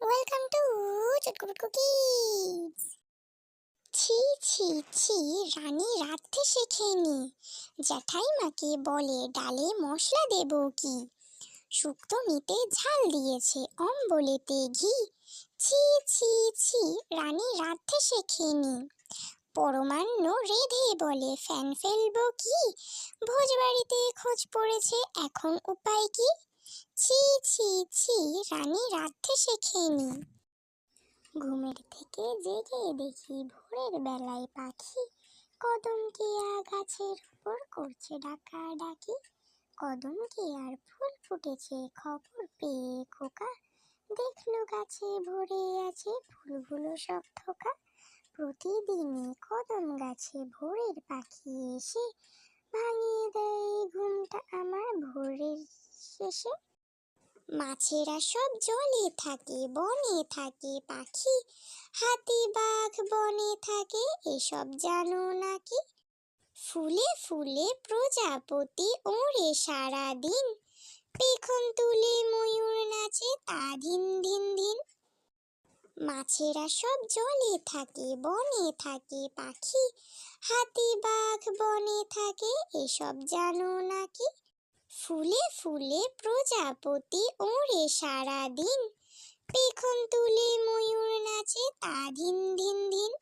Welcome to চটকুটকু kids ছি ছি ছি, রানী রাঁধতে শেখেনি জ্যাঠাইমাকে বলে, ডালে মশলা দেব কি? শুক্তো মিটে ঝাল দিয়েছে অম্বলেতে ঘি। ছি ছি ছি, রানী রাঁধতে শেখেনি পরমান্ন রেধে বলে, ফ্যান ফেলব কি? ভোজবাড়িতে খোঁজ পড়েছে, এখন উপায় কি? ছি ছি ছি, রানী রাঁধতে শেখেনি ঘুমের থেকে জেগে দেখি ভোরের বেলায় পাখি কদম কেয়া গাছের উপর করছে ডাকা ডাকি। কদম কেয়ার ফুল ফুটেছে, খবর পেয়ে খোকা। দেখল গাছে ভরে আছে ফুলগুলো সব থোকা। প্রতিদিনই কদম গাছে ভোরের পাখি এসে ভাঙিয়ে দেয় ঘুমটা আমার ভোরের শেষে? মাছেরা সব জলে থাকে, বনে থাকে, পাখি, হাতি বাঘ বনে থাকে, এসব জানো নাকি? ফুলে ফুলে প্রজাপতি ওড়ে সারা দিন পেখম তুলে ময়ূর নাচে তা দিন দিন দিন। মাছেরা সব জলে থাকে, বনে থাকে, পাখি, হাতি বাঘ বনে থাকে, এসব জানো নাকি? ফুলে ফুলে প্রজাপতি ওড়ে সারা দিন পেখম তুলে ময়ূর নাচে তা দিন দিন দিন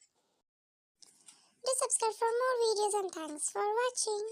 Please subscribe for more videos and thanks for watching.